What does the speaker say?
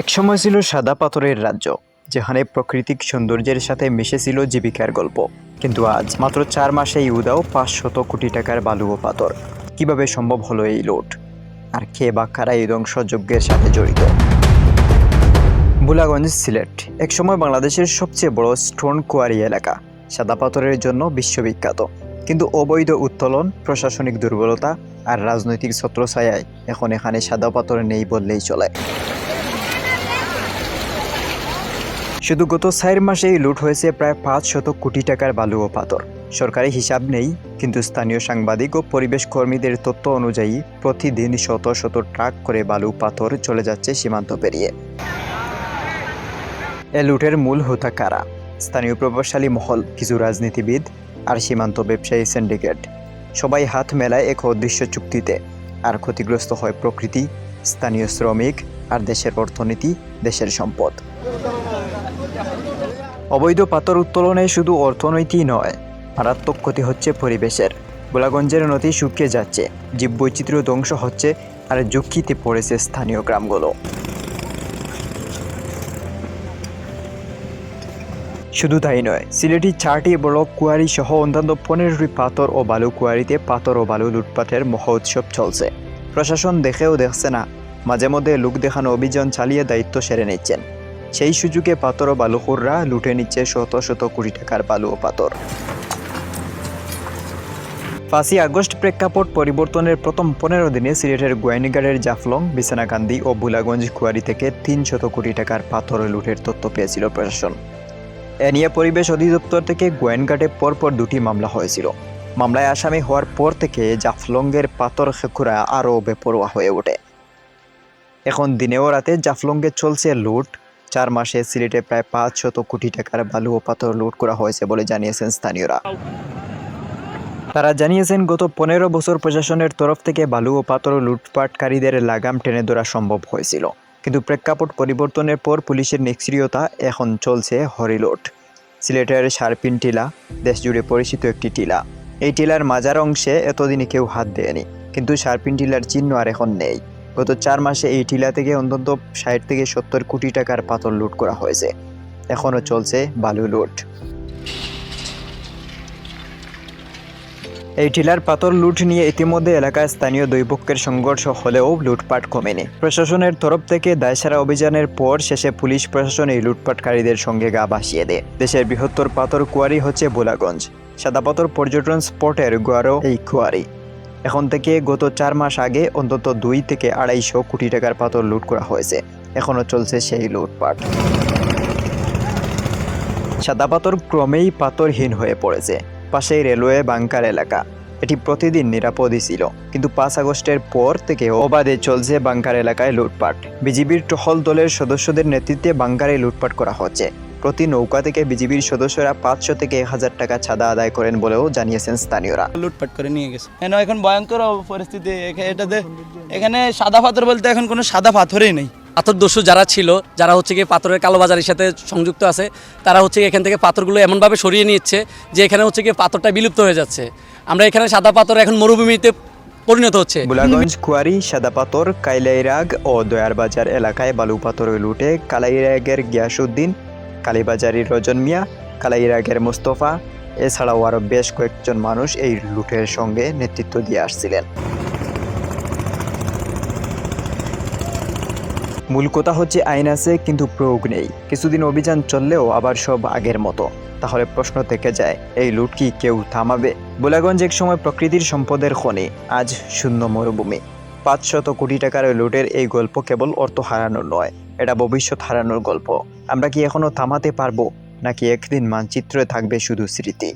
একসময় ছিল সাদা পাথরের রাজ্য, যেখানে প্রাকৃতিক সৌন্দর্যের সাথে মিশেছিল জীবিকার গল্প। কিন্তু আজ মাত্র চার মাসেই উদাও পাঁচশত কোটি টাকার বালু ও পাথর। কীভাবে সম্ভব হলো এই লোট? আর কে বা কারা এই ধ্বংসযজ্ঞের সাথে জড়িত? বুলাগঞ্জ সিলেট, একসময় বাংলাদেশের সবচেয়ে বড় স্টোন কোয়ারি এলাকা, সাদা পাথরের জন্য বিশ্ববিখ্যাত। কিন্তু অবৈধ উত্তোলন, প্রশাসনিক দুর্বলতা আর রাজনৈতিক ছত্রছায়ায় এখন এখানে সাদা পাথর নেই বললেই চলে। শুধু গত চার মাসেই লুট হয়েছে প্রায় পাঁচ শত কোটি টাকার বালু ও পাথর। সরকারি হিসাব নেই, কিন্তু স্থানীয় সাংবাদিক ও পরিবেশ কর্মীদের তথ্য অনুযায়ী প্রতিদিন শত শত ট্রাক করে বালু পাথর চলে যাচ্ছে সীমান্ত পেরিয়ে। এ লুটের মূল হোতা কারা? স্থানীয় প্রভাবশালী মহল, কিছু রাজনীতিবিদ আর সীমান্ত ব্যবসায়ী সিন্ডিকেট সবাই হাত মেলায় এক অদৃশ্য চুক্তিতে। আর ক্ষতিগ্রস্ত হয় প্রকৃতি, স্থানীয় শ্রমিক আর দেশের অর্থনীতি, দেশের সম্পদ। অবৈধ পাথর উত্তোলনে শুধু অর্থনৈতিক নয়, মারাত্মক ক্ষতি হচ্ছে পরিবেশের। গোলাগঞ্জের নদী শুকিয়ে যাচ্ছে, জীববৈচিত্র্য ধ্বংস হচ্ছে, আর ঝুঁকিতে পড়েছে স্থানীয় গ্রামগুলো। শুধু তাই নয়, সিলেটি চারটি বড় কুয়ারি সহ অন্যান্য পনেরোটি পাথর ও বালু কুয়ারিতে পাথর ও বালু লুটপাটের মহোৎসব চলছে। প্রশাসন দেখেও দেখছে না, মাঝে মধ্যে লোক দেখানো অভিযান চালিয়ে দায়িত্ব সেরে নিচ্ছেন। সেই সুযোগে পাথর ও বালুখুররা লুটে নিচ্ছে শত শত কোটি টাকার বালু ও পাথর। পাঁচই আগস্ট প্রেক্ষাপট পরিবর্তনের প্রথম পনেরো দিনে সিলেটের গোয়াইনিগাড়ের জাফলং, বিছানাকান্দি ও বুলাগঞ্জ কুয়ারি থেকে তিন শত কোটি টাকার পাথর লুটের তথ্য পেয়েছিল প্রশাসন। এ নিয়ে পরিবেশ অধিদপ্তর থেকে গোয়েনঘাটে পরপর দুটি মামলা হয়েছিল। মামলায় আসামি হওয়ার পর থেকে জাফলংয়ের পাথর খেকুরা আরও বেপরোয়া হয়ে ওঠে। এখন দিনেও রাতে জাফলংয়ে চলছে লুট চার মাসে সিলেটে প্রায় পাঁচ শত কোটি টাকার বালু ও পাথর লুট করা হয়েছে বলে জানিয়েছেন স্থানীয়রা। তারা জানিয়েছেন, গত পনেরো বছর প্রশাসনের তরফ থেকে বালু ও পাথর লুটপাটকারীদের লাগাম টেনে ধরা সম্ভব হয়েছিল। কিন্তু প্রেক্ষাপট পরিবর্তনের পর পুলিশের নিষ্ক্রিয়তা এখন চলছে হরিলোট। সিলেটের সারপিন টিলা, দেশজুড়ে পরিচিত একটি টিলা। এই টিলার মাজার অংশে এতদিনে কেউ হাত দেয়নি, কিন্তু সারপিন টিলার চিহ্ন আর এখন নেই। গত চার মাসে এই টিলা থেকে অন্তত ষাট থেকে সত্তর কোটি টাকার পাথর লুট করা হয়েছে। এখনও চলছে বালু লুট। এই টিলার পাথর লুট নিয়ে ইতিমধ্যে এলাকায় স্থানীয় দুই পক্ষের সংঘর্ষ হলেও লুটপাট কমেনি। প্রশাসনের তরফ থেকে দায়সারা অভিযানের পর শেষে পুলিশ প্রশাসন এই লুটপাটকারীদের সঙ্গে গা ভাসিয়ে দেয়। দেশের বৃহত্তর পাথর কুয়ারি হচ্ছে বোলাগঞ্জ সাদা পাথর পর্যটন স্পটের গোয়ারও এই কুয়ারি। এখন থেকে গত চার মাস আগে অন্তত দুই থেকে আড়াইশো কোটি টাকার পাথর লুট করা হয়েছে। এখনও চলছে সেই লুটপাট। সাদা পাথর ক্রমেই পাথরহীন হয়ে পড়েছে। পাশেই রেলওয়ে বাংকার এলাকা। এটি প্রতিদিন নিরাপদই ছিল, কিন্তু পাঁচ আগস্টের পর থেকে অবাধে চলছে বাংকার এলাকায় লুটপাট। বিজিবির টহল দলের সদস্যদের নেতৃত্বে বাংকারে লুটপাট করা হচ্ছে। প্রতি নৌকা থেকে বিজিবির সদস্যরা পাঁচশো থেকে এক হাজার টাকা ছাদা আদায় করেন বলেও জানিয়েছেন স্থানীয়রা। লুটপাট করে নিয়ে গেছে। কেন এখন ভয়ঙ্কর পরিস্থিতি। এটাতে এখানে সাদা পাথর বলতে এখন কোনো সাদা পাথরই নেই। পাথর দস্যু যারা ছিল যারা হচ্ছে কি পাথরের কালোবাজারের সাথে সংযুক্ত আছে তারা হচ্ছে এখান থেকে পাথরগুলো এমনভাবে সরিয়ে নিচ্ছে যে এখানে হচ্ছে কি পাথরটা বিলুপ্ত হয়ে যাচ্ছে। আমরা এখানে সাদা পাথর এখন মরুভূমিতে পরিণত হচ্ছে। বুলাগঞ্জ কুয়ারি সাদা পাথর কাইলাইরাগ ও দয়ারবাজার এলাকায় বালু পাথর লুটে কালাইরাগের গিয়াসুদ্দিন কালীবাজারির রজন মিয়া, কালাইরাগের মুস্তফা, এছাড়াও আরও বেশ কয়েকজন মানুষ এই লুটের সঙ্গে নেতৃত্ব দিয়ে আসছিলেন। মূল কথা হচ্ছে আইন আছে, কিন্তু প্রয়োগ নেই। কিছুদিন অভিযান চললেও আবার সব আগের মতো। তাহলে প্রশ্ন থেকে যায়, এই লুট কি কেউ থামাবে? বোলাগঞ্জ এক সময় প্রকৃতির সম্পদের খনি, আজ শূন্য মরুভূমি। পাঁচশত কোটি টাকার লুটের এই গল্প কেবল অর্থ হারানো নয়। এটা ভবিষ্যৎ হারানোর গল্প। আমরা কি এখনও থামাতে পারব? নাকি একদিন মানচিত্রে থাকবে শুধু স্মৃতি?